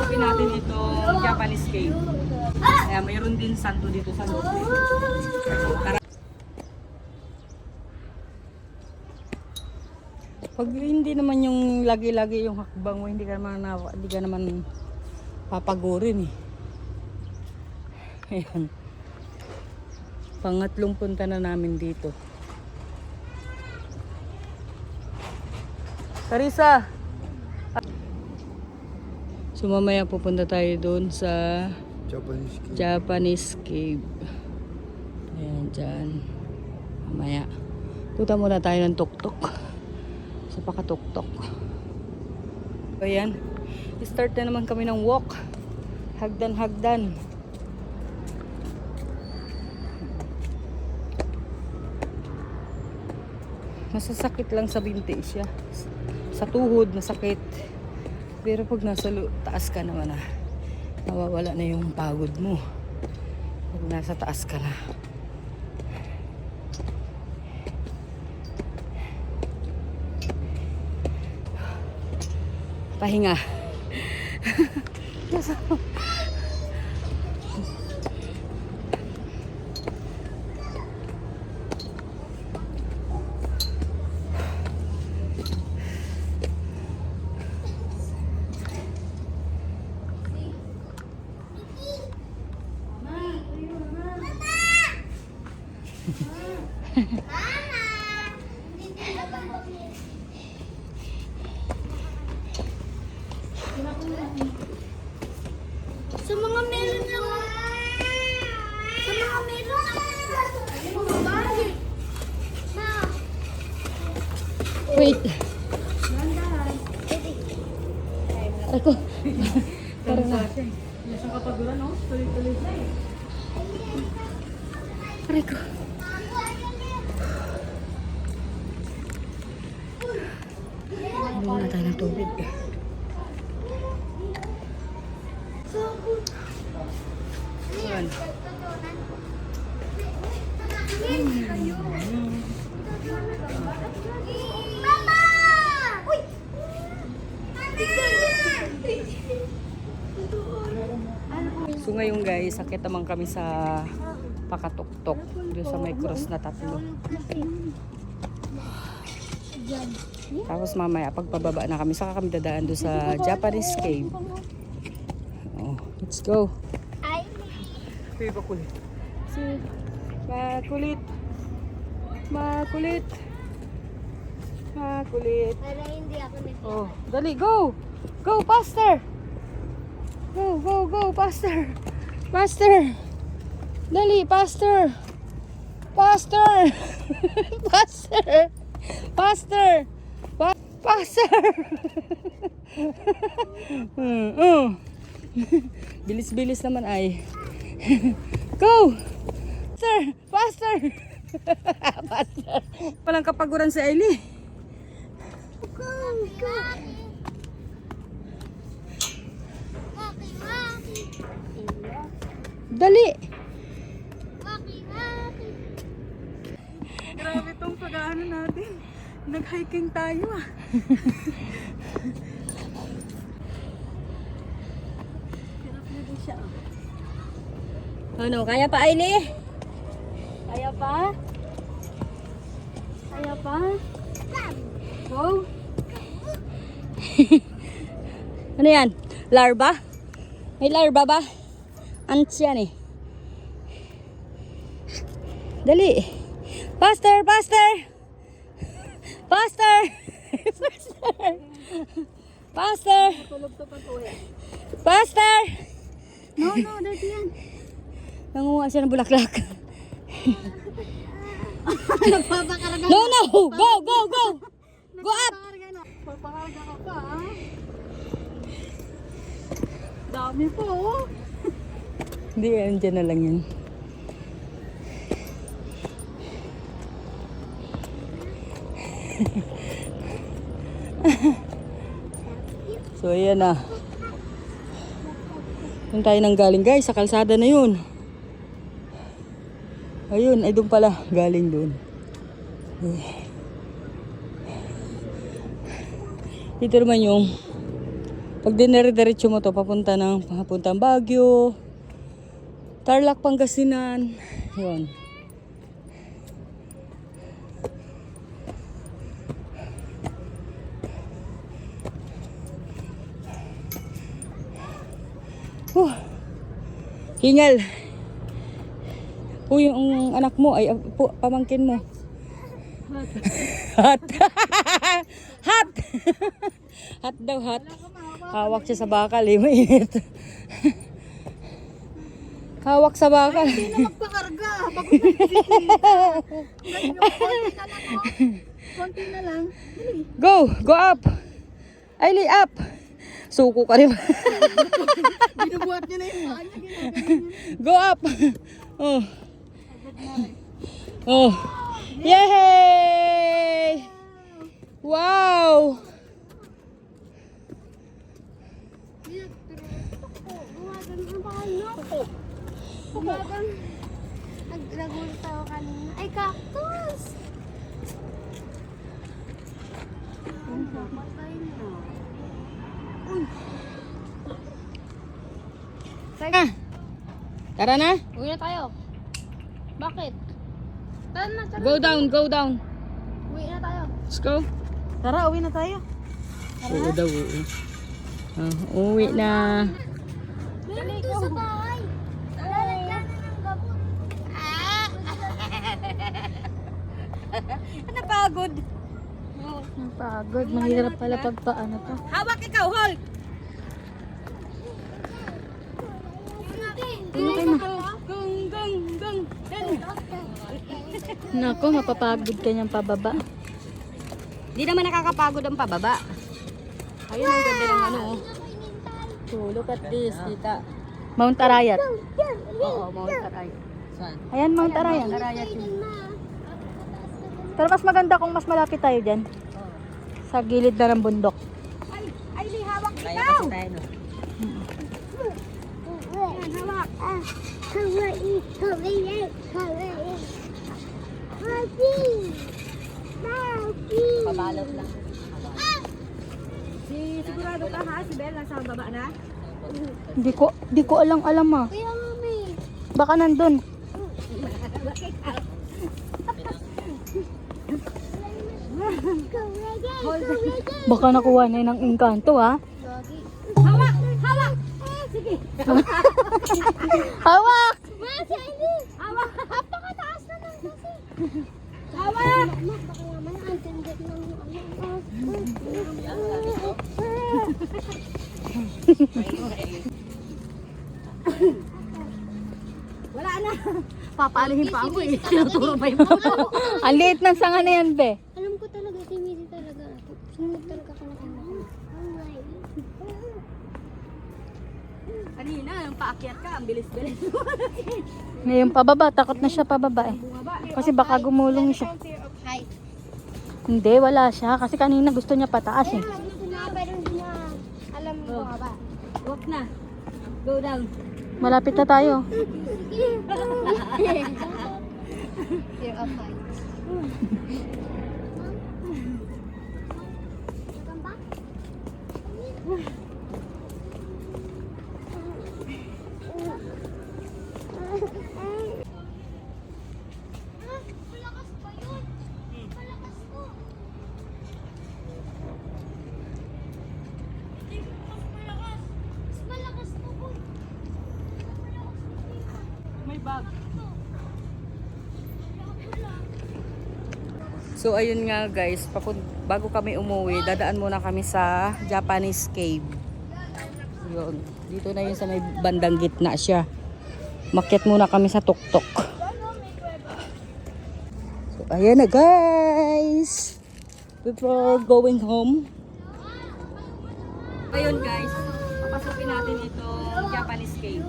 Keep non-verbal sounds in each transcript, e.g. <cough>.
papasukin natin itong Japanese cave. Kaya mayroon din santo dito sa loob. Pag hindi naman yung lagi-lagi yung hakbang mo, hindi ka naman, na, hindi ka naman papagurin eh. Ayan. Pangatlong punta na namin dito. Carissa! So mamaya pupunta tayo doon sa Japanese cave. Japanese cave. Ayan, dyan. Mamaya. Punta muna tayo ng tuktok. Sa pakatuktok. Ayan. Start na naman kami ng walk. Hagdan-hagdan. Masasakit lang sa binti siya. Sa tuhod, masakit. Pero pag nasa taas ka naman ah, nawawala na yung pagod mo. Pag nasa taas ka na. Pahinga. <laughs> Sa mga meron lang. Sa mga meron. Wait. Ako. Parang na. Nasa kapaguran, no? Tuloy-tuloy na eh. Aray ko. Tubig. Ayan. Mama! Uy! So ngayon guys, sakit naman kami sa pakatuktok. Doon sa may cross na tatlo. Tapos mamaya pagpababa na kami, saka kami dadaan doon sa Japanese cave. Oh, let's go. Ay, Kuya Bakulit. Si Makulit. Makulit. Makulit. para hindi ako nag- Oh, dali, go! Go, faster! Go, go, go, faster! Faster! Dali, faster! Faster! faster! <laughs> Faster! Pa faster! Hmm, oh. Bilis-bilis naman ay. Go! Faster! Faster! faster! Walang kapaguran si Ailey. Go, go. Dali! Nag-hiking tayo ah. Ano, kaya pa Ailey? Kaya pa? Kaya pa? Go? <laughs> ano yan? Larva? May larva ba? Ants yan eh. Dali. Faster, faster. Faster. Faster. Faster. No, no, dati yan. Nanguha siya ng bulaklak. No, no. Go, go, go. Go up. Papakarga ka pa, ha? Dami po, oh. Hindi, andyan na lang yun. <laughs> so, ayan na. Doon tayo nang galing guys, sa kalsada na yun. Ayun, ay doon pala, galing doon. Dito naman yung Pag dinere-diretso mo to, papunta ng papuntang Baguio, Tarlac, Pangasinan. Yun. Hingal. O yung anak mo ay pu- pamangkin mo. Hot. <laughs> hot. <laughs> hot daw, hot. Hawak siya sa bakal eh, mainit. <laughs> Hawak sa bakal. Magpakarga. Pagod na Ganyan, konti na lang. Konti na lang. Go! Go up! Aili, up! Suko ka rin. <laughs> Binubuhat niya na yung paa niya. Go up! Oh. Oh. Yay! Wow! Gumagan ang bakal no? Gumagan. Nagragulta ako kanina. Ay, cactus! Ang papatay na. Ah. Tara na. Uwi na tayo. Bakit? Tara na, tara. Go down, go down. Uwi na tayo. Let's go. Tara, uwi na tayo. Oo daw, oo. Ah, uwi na. Meron doon sa bahay. Lalagyan na ng. Ah! <laughs> Napagod. Pagod. Mahirap pala pag paano to. Hawak ikaw, hold. Na. Gung, gung, gung. Nako, mapapagod ka niyang pababa. Di naman nakakapagod ang pababa. Ayun ang ganda ng ano. oh. So, look at this, tita. Mount Arayat. Oo, Mount Arayat. Saan? Ayan, Mount Arayat. Arayat yun. Pero mas maganda kung mas malapit tayo dyan. Sa gilid na ng bundok. Ay, li, hawak ikaw. Tayo, no? Pabalot lang. Si, sigurado ka ha? Si Bella nasa baba na? Hindi ko, di ko alam alam ah. Baka nandun. <laughs> Baka nakuha na yun ng engkanto ah. Hawak! Hawak! Sige. Hawak! Hawak! Napakataas na lang kasi. Hawak! Wala na. Papalihin pa ako eh. Tinuturo pa yung <laughs> Ang liit ng sanga na yan, be. Alam ko talaga, si Missy talaga. Sunod talaga ka na kanya. Kanina, nung paakyat ka, ang bilis-bilis. <laughs> Ngayon pababa, takot na siya pababa eh. Bumaba. Kasi baka gumulong siya. Hi. Hindi, wala siya. Kasi kanina gusto niya pataas eh. Mo Oh. Walk na. Go down. Malapit na tayo. <laughs> Heights. <laughs> Malakas So ayun nga guys, bago kami umuwi, dadaan muna kami sa Japanese cave. Yun. Dito na yun sa may bandang gitna siya. Makyat muna kami sa tuktok. So ayan na guys. Before going home. Ayun guys, papasukin natin itong Japanese cave.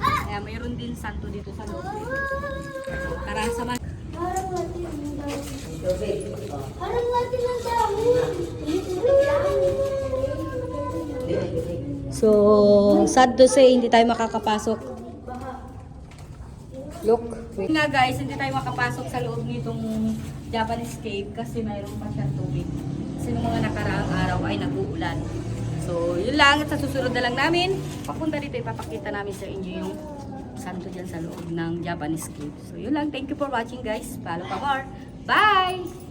Kaya mayroon din santo dito sa loob. Tara sama Parang natin ang dami. So, sad to say, hindi tayo makakapasok. Look. Wait. Nga guys, hindi tayo makapasok sa loob nitong Japanese cave kasi mayroon pa siyang tubig. Kasi nung mga nakaraang araw ay nag-uulan. So, yun lang. At sa susunod na lang namin, papunta dito, ipapakita namin sa inyo yung santo dyan sa loob ng Japanese cave. So, yun lang. Thank you for watching guys. Follow pa more. Bye!